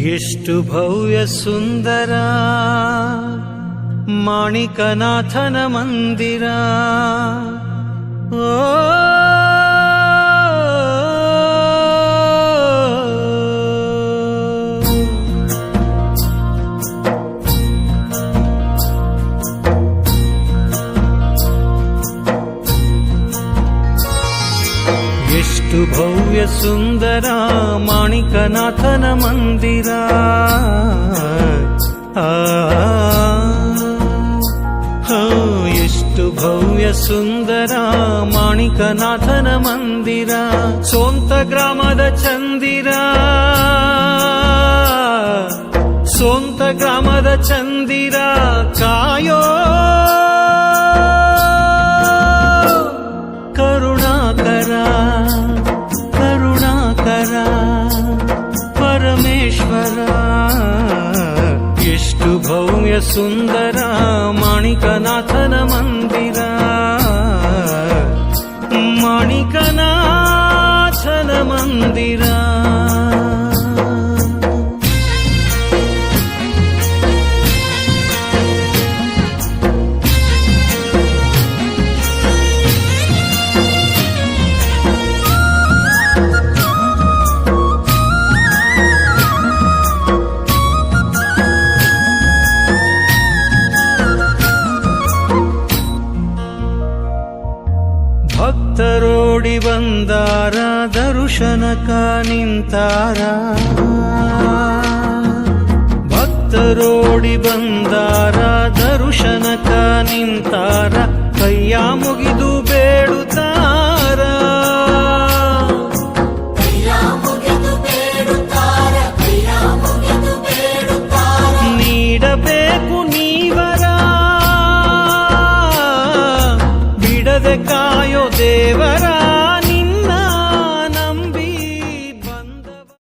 ಎಷ್ಟು ಭವ್ಯ ಸುಂದರ ಮಾಣಿಕನಾಥನ ಮಂದಿರ. ಎಷ್ಟು ಭವ್ಯ ಸುಂದರ ಮಾಣಿಕನಾಥನ ಮಂದಿರ. ಎಷ್ಟು ಭವ್ಯ ಸುಂದರ ಮಾಣಿಕನಾಥನ ಮಂದಿರ. ಸೋಂತ ಗ್ರಾಮದ ಚಂದಿರ. ಸೋಂತ ಗ್ರಾಮದ ಚಂದಿರ, ಕಾಯೋ ಭವ್ಯ ಸುಂದರ ಮಾಣಿಕನಾಥನ ಮಂದಿರ ಭಕ್ತರೋಡಿ ಬಂದಾರ ದರುಶನ ನಿಂತಾರ. ಭಕ್ತರೋಡಿ ಬಂದಾರ ದರುಶನ ನಿಂತಾರ. ಕೈಯ ಮುಗಿದು ಬೇಡುತ್ತಾರ